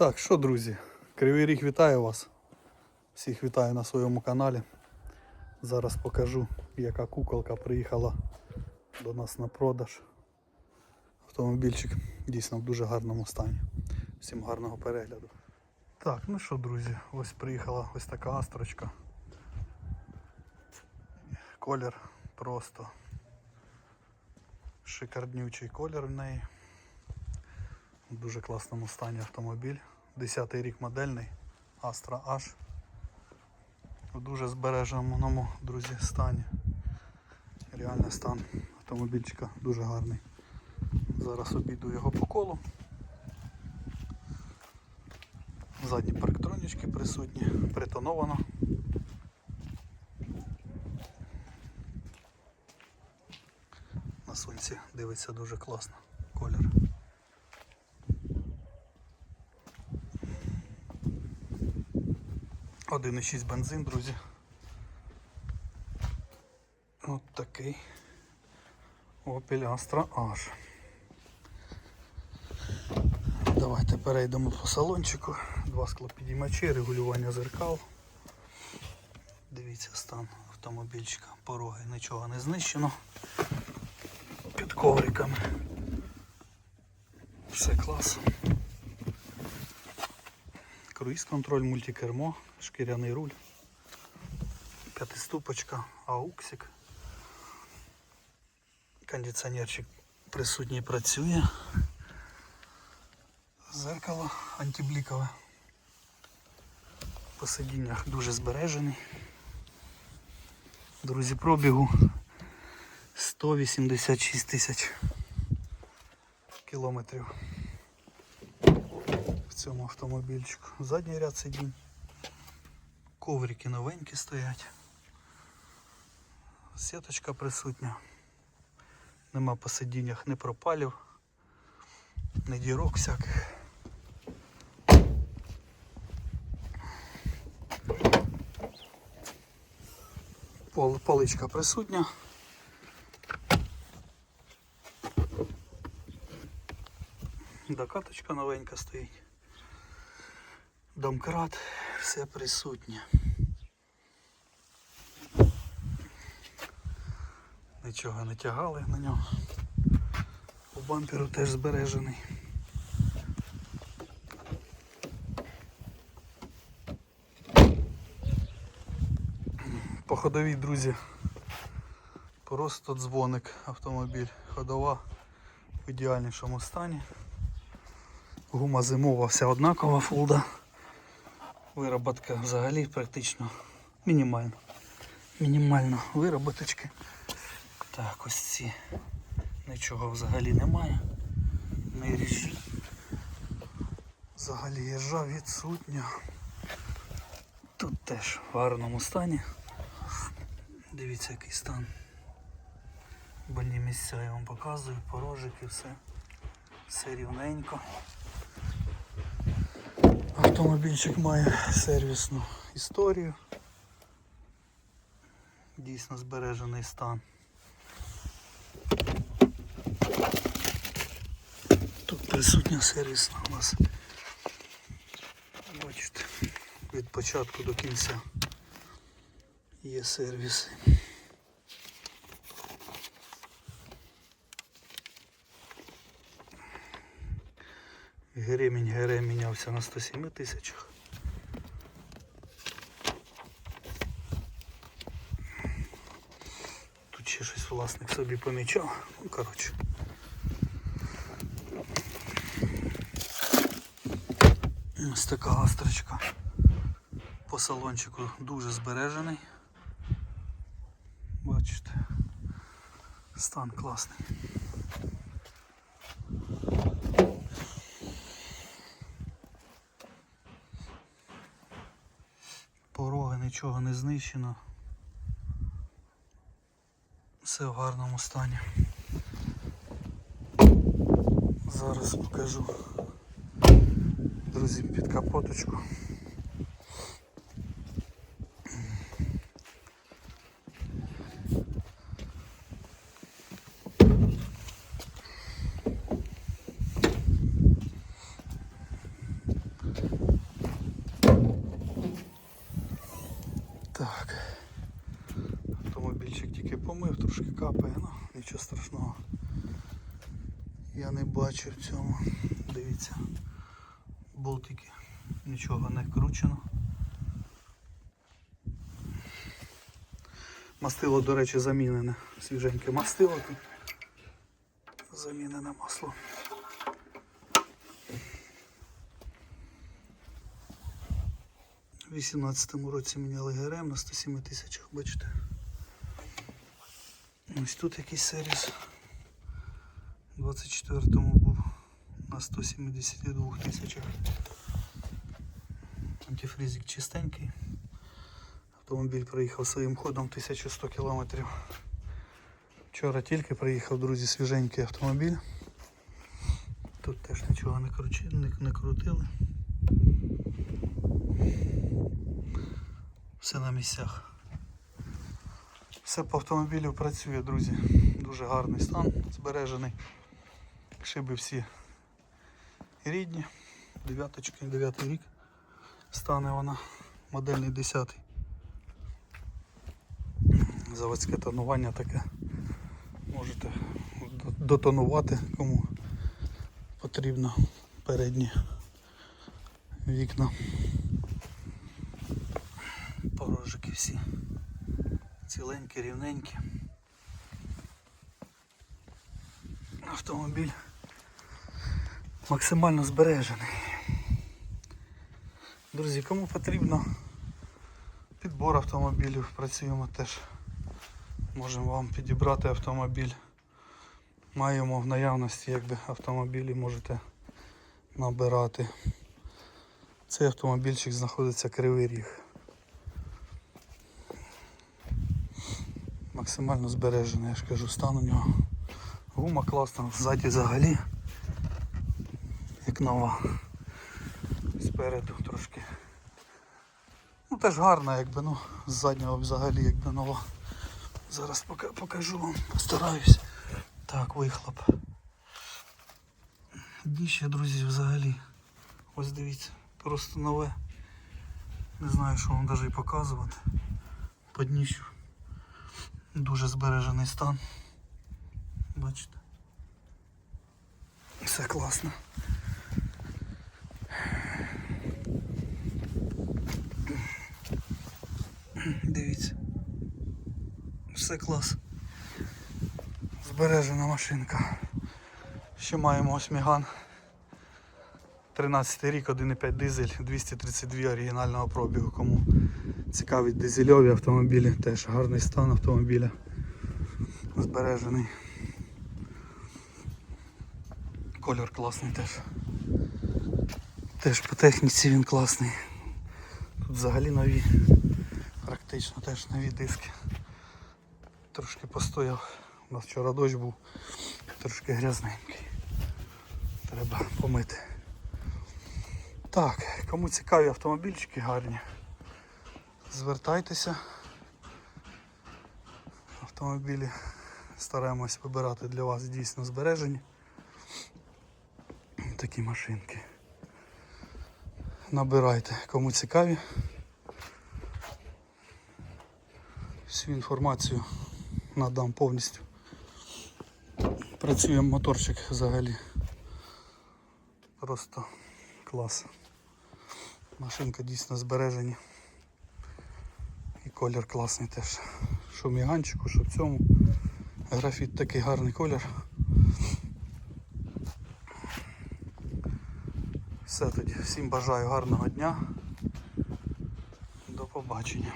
Так, що, друзі, Кривий Ріг вітаю вас. Всіх вітаю на своєму каналі. Зараз покажу, яка куколка приїхала до нас на продаж. Автомобільчик дійсно в дуже гарному стані. Всім гарного перегляду. Так, ну що, друзі, ось приїхала ось така астрочка. Колір просто шикарнючий колір в неї. В дуже класному стані автомобіль. 10 рік модельний Astra H. У дуже збереженому, друзі, стані. Реальний стан автомобільчика дуже гарний. Зараз обійду його по колу. Задні парктронічки присутні, притоновано. На сонці дивиться дуже класно 1,6 бензин, друзі. От такий Opel Astra H. Давайте перейдемо по салончику. Два склопідіймачі, регулювання зеркал. Дивіться стан автомобільчика, пороги нічого не знищено. Під ковриками. Все класно. Круїз контроль, мультикермо, шкіряний руль, п'ятиступочка, ауксик. Кондиціонерчик присутній працює. Зеркало антиблікове. По сидіннях дуже збережений. Друзі, пробігу 186 тисяч кілометрів в цьому автомобільчику. Задній ряд сидінь. Коврики новенькі стоять. Сіточка присутня. Нема по сидіннях ні пропалів, ні дірок всяких. Пол, поличка присутня. Докаточка новенька стоїть. Домкрат, все присутнє. Нічого не тягали на нього. У бамперу теж збережений. По ходовій, друзі, просто дзвоник автомобіль. Ходова в ідеальнішому стані. Гума зимова вся однакова фулда. Вироботка взагалі практично мінімальна. Мінімально вироботочки. Так, ось ці нічого взагалі немає. Не ріжі. Взагалі їжа відсутня. Тут теж в гарному стані. Дивіться який стан. Больні місця я вам показую, порожики, все. Все рівненько. Автомобільчик має сервісну історію. Дійсно збережений стан. Тут присутня сервісна у нас. Бачите, від початку до кінця є сервіси. Гремінь ГР мінявся на 107 тисячах. Тут ще щось власник собі помічав. Ну, коротше. Ось така гастрочка. По салончику дуже збережений. Бачите, стан класний. Пороги нічого не знищено. Все в гарному стані. Зараз покажу, друзі, під капоточку. Капає, ну нічого страшного. Я не бачу в цьому. Дивіться. Болтики. Нічого не вкручено. Мастило, до речі, замінене. Свіженьке мастило тут. Замінене масло. У 18-му році міняли ГРМ на 107 тисячах, бачите. Ось тут якийсь сервіс. У 24-му був на 172 тисячах. Антифризик чистенький. Автомобіль проїхав своїм ходом 1100 кілометрів. Вчора тільки приїхав, друзі, свіженький автомобіль. Тут теж нічого не, кручи, не, не крутили. Все на місцях. Все по автомобілю працює, друзі. Дуже гарний стан, збережений. Шиби всі рідні. Дев'яточки, дев'ятий рік. Стане вона модельний 10. Заводське тонування таке. Можете дотонувати кому потрібно передні вікна. Порожики всі ціленькі, рівненькі. Автомобіль максимально збережений. Друзі, кому потрібно підбор автомобілів, працюємо теж. Можемо вам підібрати автомобіль. Маємо в наявності якби автомобілі можете набирати. Цей автомобільчик знаходиться Кривий Ріг. Максимально збережений, я ж кажу, стан у нього. Гума класна, ззаді взагалі. Як нова. Спереду трошки. Ну теж гарна, якби, ну, з заднього взагалі якби нова. Зараз пока- покажу вам, постараюсь. Так, вихлоп. Дніще, друзі, взагалі. Ось дивіться, просто нове. Не знаю, що вам навіть показувати. По дніщу. Дуже збережений стан. Бачите? Все класно. Дивіться. Все клас. Збережена машинка. Ще маємо ось Меган. 13 рік, 1,5 дизель, 232 оригінального пробігу. Кому цікавить дизельові автомобілі, теж гарний стан автомобіля. Збережений. Кольор класний теж. Теж по техніці він класний. Тут взагалі нові, практично теж нові диски. Трошки постояв. У нас вчора дощ був, трошки грязненький. Треба помити. Так, кому цікаві автомобільчики гарні, звертайтеся. Автомобілі стараємось вибирати для вас дійсно збережені. Такі машинки. Набирайте, кому цікаві. Всю інформацію надам повністю. Працює моторчик взагалі. Просто клас. Машинка дійсно збережені. І колір класний теж. Що міганчику, що в цьому. Графіт такий гарний колір. Все тоді. Всім бажаю гарного дня. До побачення.